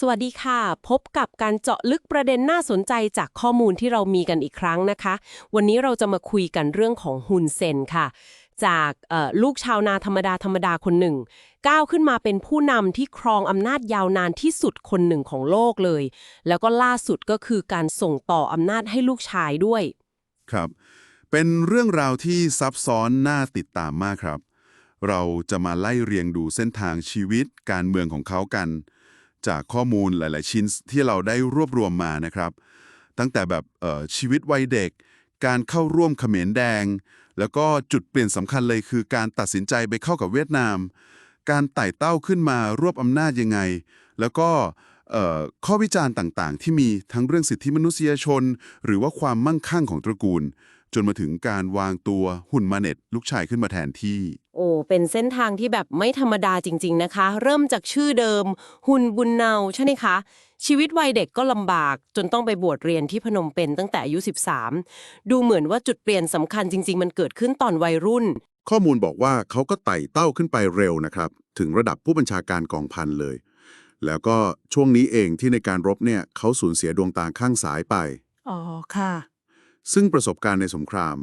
สวัสดีค่ะ พบกับการเจาะลึกประเด็นน่าสนใจจากข้อมูลที่เรามีกันอีกครั้งนะคะ วันนี้เราจะมาคุยกันเรื่องของฮุนเซนค่ะ จากลูกชาวนาธรรมดาธรรมดาคนหนึ่ง ก้าวขึ้นมาเป็นผู้นำที่ครองอำนาจยาวนานที่สุดคนหนึ่งของโลกเลย แล้วก็ล่าสุดก็คือการส่งต่ออำนาจให้ลูกชายด้วย ครับ เป็นเรื่องราวที่ซับซ้อนน่าติดตามมากครับ เราจะมาไล่เรียงดูเส้นทางชีวิตการเมืองของเขากัน จากข้อมูลหลาย ๆ ชิ้นที่เราได้รวบรวมมานะครับ ตั้งแต่แบบเอ่อชีวิตวัยเด็ก การเข้าร่วมเขมรแดง แล้วก็จุดเปลี่ยนสำคัญเลยคือการตัดสินใจไปเข้ากับเวียดนาม การไต่เต้าขึ้นมารวบอำนาจยังไง แล้วก็เอ่อข้อวิจารณ์ต่าง ๆ ที่มีทั้งเรื่องสิทธิมนุษยชน หรือว่าความมั่งคั่งของตระกูล จนมาถึงการวางตัวหุ่นมาเน็ตลูกชายขึ้นมาแทนที่ โอ้ เป็นเส้นทางที่แบบไม่ธรรมดาจริง ๆ นะคะ เริ่มจากชื่อเดิมฮุนบุญเนาใช่ไหมคะ ชีวิตวัยเด็กก็ลำบาก จนต้องไปบวชเรียนที่พนมเปญตั้งแต่อายุ 13 ดูเหมือนว่าจุดเปลี่ยนสำคัญจริง ๆ มันเกิดขึ้นตอนวัยรุ่น ข้อมูลบอกว่าเขาก็ไต่เต้าขึ้นไปเร็วนะครับ ถึงระดับผู้บัญชาการกองพันเลย แล้วก็ช่วงนี้เองที่ในการรบเนี่ยเขาสูญเสียดวงตาข้างซ้ายไป อ๋อค่ะ ซึ่งประสบการณ์ในสงคราม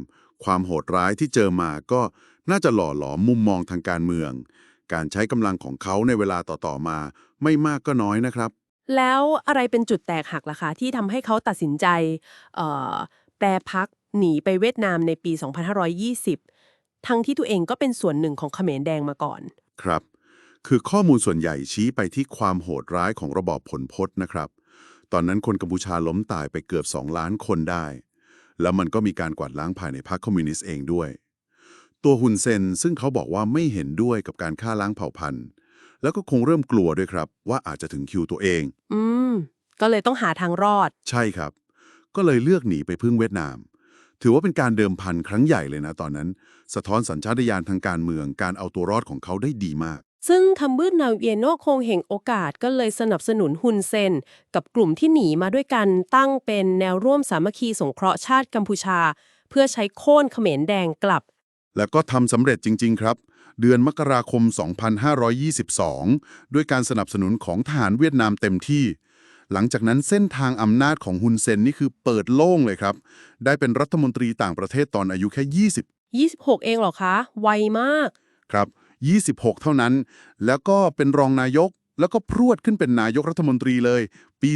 ความโหดร้ายที่เจอมาก็น่าจะหล่อหลอมมุมมองทางการเมือง การใช้กำลังของเขาในเวลาต่อๆมา ไม่มากก็น้อยนะครับ แล้วอะไรเป็นจุดแตกหักล่ะคะที่ทำให้เขาตัดสินใจเอ่อแปรพักหนีไปเวียดนามในปี 2520 ทั้งที่ตัวเองก็เป็นส่วนหนึ่งของเขมรแดงมาก่อน ครับ คือข้อมูลส่วนใหญ่ชี้ไปที่ความโหดร้ายของระบอบผลพจน์นะครับ ตอนนั้นคนกัมพูชาล้มตายไปเกือบ 2 ล้านคนได้ แล้วมันก็มีการกวาดล้างภายในพรรคคอมมิวนิสต์เองด้วย ตัวฮุนเซนซึ่งเขาบอกว่าไม่เห็นด้วยกับการฆ่าล้างเผ่าพันธุ์ แล้วก็คงเริ่มกลัวด้วยครับ ว่าอาจจะถึงคิวตัวเอง อืม ก็เลยต้องหาทางรอด ใช่ครับ ก็เลยเลือกหนีไปพึ่งเวียดนาม ถือว่าเป็นการเดิมพันครั้งใหญ่เลยนะตอนนั้น สะท้อนสัญชาตญาณทางการเมืองการเอาตัวรอดของเขาได้ดีมาก ซึ่งทำมืดนาเวียโนคงเห็นโอกาสก็เลยสนับสนุนฮุนเซน กับกลุ่มที่หนีมาด้วยกันตั้งเป็นแนวร่วมสามัคคีสงเคราะห์ชาติกัมพูชา เพื่อใช้โค่นเขมรแดงกลับ แล้วก็ทำสำเร็จจริง ๆ ครับ เดือนมกราคม 2522 ด้วยการสนับสนุนของทหารเวียดนามเต็มที่ หลังจากนั้นเส้นทางอำนาจของฮุนเซนนี่คือเปิดโล่งเลยครับ ได้เป็นรัฐมนตรีต่างประเทศตอนอายุแค่ 20 26 เองเหรอคะ ไวมาก ครับ 26 เท่านั้น แล้วก็เป็นรองนายก แล้วก็พรวดขึ้นเป็นนายกรัฐมนตรีเลย ปี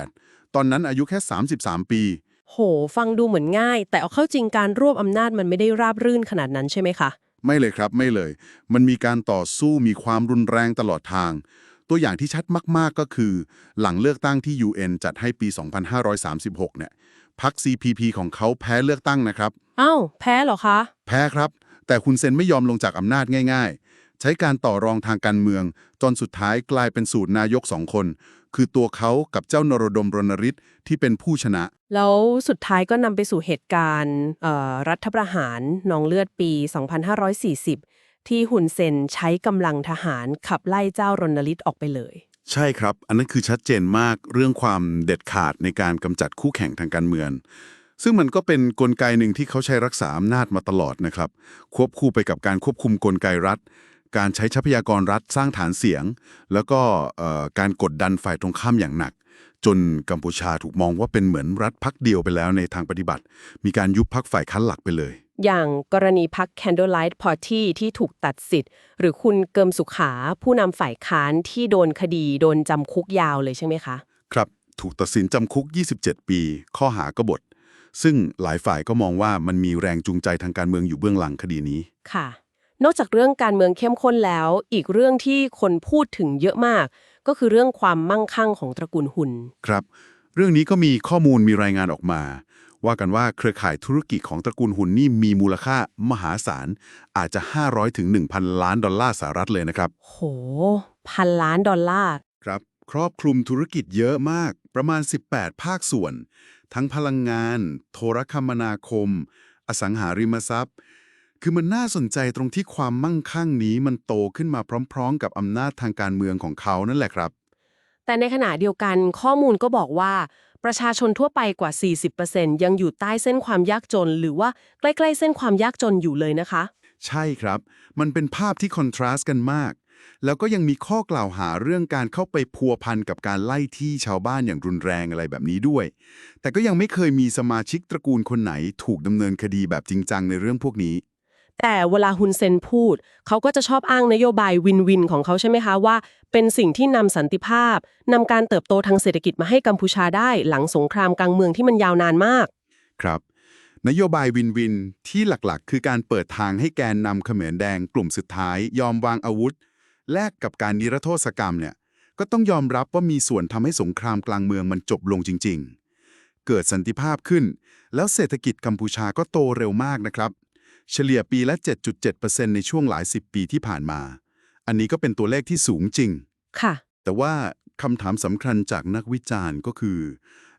2528 ตอนนั้นอายุแค่ 33 ปี โห ฟังดูเหมือนง่าย แต่เอาเข้าจริงการรวบอำนาจมันไม่ได้ราบรื่นขนาดนั้นใช่ไหมคะ ไม่เลยครับไม่เลย มันมีการต่อสู้มีความรุนแรงตลอดทาง ตัวอย่างที่ชัดมากๆก็คือ หลังเลือกตั้งที่ UN จัดให้ปี 2536 เนี่ยพรรค CPP ของเขาแพ้เลือกตั้งนะครับ อ้าว แพ้เหรอคะ แพ้ครับ แต่คุณเซนไม่ยอมลงจากอำนาจง่าย ๆ ใช้การต่อรองทางการเมือง จนสุดท้ายกลายเป็นสูตรนายกสองคน คือตัวเขากับเจ้านรดมรณฤทธิ์ที่เป็นผู้ชนะ แล้วสุดท้ายก็นำไปสู่เหตุการณ์เอ่อรัฐประหารนองเลือดปี 2540 ที่ฮุนเซนใช้กำลังทหารขับไล่เจ้ารณฤทธิ์ออกไปเลย ใช่ครับ อันนั้นคือชัดเจนมากเรื่องความเด็ดขาดในการกำจัดคู่แข่งทางการเมือง ซึ่งมันก็เป็นกลไกหนึ่งที่เขาใช้รักษาอำนาจมาตลอดนะครับ ควบคู่ไปกับการควบคุมกลไกรัฐ การใช้ทรัพยากรรัฐสร้างฐานเสียง แล้วก็เอ่อการกดดันฝ่ายตรงข้ามอย่างหนัก จนกัมพูชาถูกมองว่าเป็นเหมือนรัฐพักเดียวไปแล้วในทางปฏิบัติ มีการยุบพักฝ่ายค้านหลักไปเลย อย่างกรณีพัก Candlelight Party ที่ถูกตัดสิทธิ์ หรือคุณเกิมสุขา ผู้นำฝ่ายค้านที่โดนคดีโดนจำคุกยาวเลยใช่ไหมคะ ครับ ถูกตัดสินจำคุก 27 ปี ข้อหากบฏ ซึ่งหลายฝ่ายก็มองว่ามันมีแรงจูงใจทางการเมืองอยู่เบื้องหลังคดีนี้ ค่ะ นอกจากเรื่องการเมืองเข้มข้นแล้ว อีกเรื่องที่คนพูดถึงเยอะมาก ก็คือเรื่องความมั่งคั่งของตระกูลหุน ครับ เรื่องนี้ก็มีข้อมูลมีรายงานออกมา ว่ากันว่าเครือข่ายธุรกิจของตระกูลหุนนี่มีมูลค่ามหาศาล อาจจะ 500ถึง1,000 ล้านดอลลาร์สหรัฐเลยนะครับ โห พันล้านดอลลาร์ ครับ ครอบคลุมธุรกิจเยอะมาก ประมาณ 18 ภาคส่วน ทั้งพลังงาน โทรคมนาคม อสังหาริมทรัพย์ คือมันน่าสนใจตรงที่ความมั่งคั่งนี้มันโตขึ้นมาพร้อม ๆ กับอำนาจทางการเมืองของเขานั่นแหละครับ แต่ในขณะเดียวกันข้อมูลก็บอกว่า ประชาชนทั่วไปกว่า 40%ยังอยู่ใต้เส้นความยากจน หรือว่าใกล้ ๆ เส้นความยากจนอยู่เลยนะคะ ใช่ครับ มันเป็นภาพที่คอนทราสต์กันมาก แล้วก็ยังมีข้อกล่าวหาเรื่องการเข้าไปพัวพันกับการไล่ที่ชาวบ้านอย่างรุนแรงอะไรแบบนี้ด้วย แต่ก็ยังไม่เคยมีสมาชิกตระกูลคนไหนถูกดำเนินคดีแบบจริงจังในเรื่องพวกนี้ แต่เวลาฮุนเซนพูด เขาก็จะชอบอ้างนโยบายวินวินของเขาใช่ไหมคะว่า เป็นสิ่งที่นำสันติภาพนำการเติบโตทางเศรษฐกิจมาให้กัมพูชาได้หลังสงครามกลางเมืองที่มันยาวนานมาก ครับนโยบายวินวินที่หลักๆ คือการเปิดทางให้แกนนำเขมรแดงกลุ่มสุดท้าย ยอมวางอาวุธ แลกกับการนิรโทษกรรมเนี่ยก็ต้องยอมรับว่ามีส่วนทำให้สงครามกลางเมืองมันจบลงจริง ๆ เกิดสันติภาพขึ้น แล้วเศรษฐกิจกัมพูชาก็โตเร็วมากนะครับ เฉลี่ยปีละ 7.7%ในช่วงหลายสิบปีที่ผ่านมา อันนี้ก็เป็นตัวเลขที่สูงจริง ค่ะ แต่ว่าคำถามสำคัญจากนักวิจารณ์ก็คือ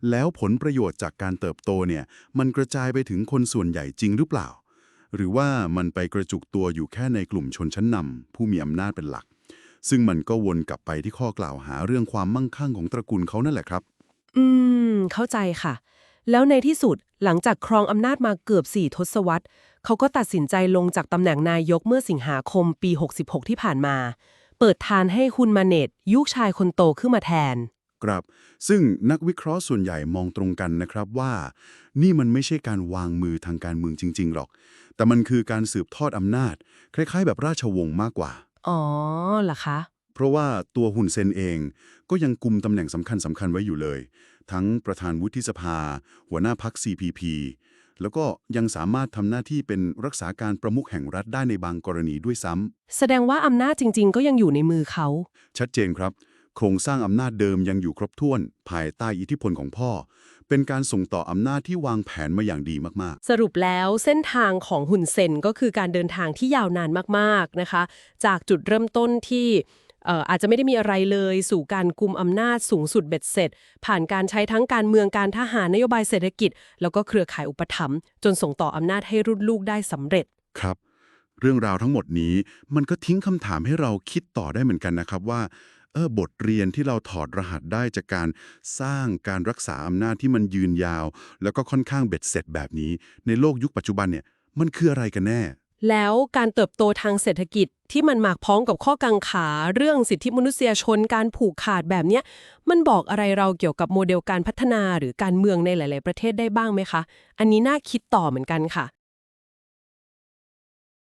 แล้วผลประโยชน์จากการเติบโตเนี่ย มันกระจายไปถึงคนส่วนใหญ่จริงหรือเปล่า หรือว่ามันไปกระจุกตัวอยู่แค่ในกลุ่มชนชั้นนำผู้มีอำนาจเป็นหลัก ซึ่งมันก็วนกลับไปที่ข้อกล่าวหาเรื่องความมั่งคั่งของตระกูลเขานั่นแหละครับ อืม เข้าใจค่ะ แล้วในที่สุดหลังจากครองอำนาจมาเกือบ4ทศวรรษเขาก็ตัดสินใจลงจากตำแหน่งนายกเมื่อสิงหาคมปี 66 ที่ผ่านมา เปิดทานให้คุณมาเนตยุคชายคนโตขึ้นมาแทนครับซึ่งนักวิเคราะห์ส่วนใหญ่มองตรงกันนะครับว่า นี่มันไม่ใช่การวางมือทางการเมืองจริง ๆ หรอก แต่มันคือการสืบทอดอำนาจ คล้าย ๆ แบบราชวงศ์มากกว่า อ๋อเหรอคะ เพราะว่าตัวหุนเซนเองก็ยังกุมตำแหน่งสำคัญสำคัญไว้อยู่เลย ทั้งประธานวุฒิสภา หัวหน้าพัก CPP แล้วก็ยังสามารถทำหน้าที่เป็นรักษาการประมุขแห่งรัฐได้ในบางกรณีด้วยซ้ำแสดงว่าอำนาจจริง ๆ ก็ยังอยู่ในมือเขา ชัดเจนครับ โครงสร้างอำนาจเดิมยังอยู่ครบถ้วน ภายใต้อิทธิพลของพ่อ เป็นการส่งต่ออำนาจที่วางแผนมาอย่างดีมาก สรุปแล้วเส้นทางของหุ่นเซนก็คือการเดินทางที่ยาวนานมากๆนะคะ จากจุดเริ่มต้นที่เอ่ออาจจะไม่ได้มีอะไรเลยสู่การกุมอำนาจสูงสุดเบ็ดเสร็จ ผ่านการใช้ทั้งการเมืองการทหารนโยบายเศรษฐกิจ แล้วก็เครือข่ายอุปถัมภ์จนส่งต่ออำนาจให้รุ่นลูกได้สำเร็จ ๆ ครับ เรื่องราวทั้งหมดนี้มันก็ทิ้งคำถามให้เราคิดต่อได้เหมือนกันนะครับว่า เออบทเรียนที่เราถอดรหัสได้จากการสร้างการรักษาอำนาจที่มันยืนยาว แล้วก็ค่อนข้างเบ็ดเสร็จแบบนี้ ในโลกยุคปัจจุบันเนี่ยมันคืออะไรกันแน่ แล้วการเติบโตทางเศรษฐกิจที่มันหมากพ้องกับข้อกังขา เรื่องสิทธิมนุษยชนการผูกขาดแบบเนี้ยมันบอกอะไรเราเกี่ยวกับโมเดลการพัฒนาหรือการเมืองในหลาย ๆ ประเทศได้บ้างไหมคะ อันนี้น่าคิดต่อเหมือนกันค่ะ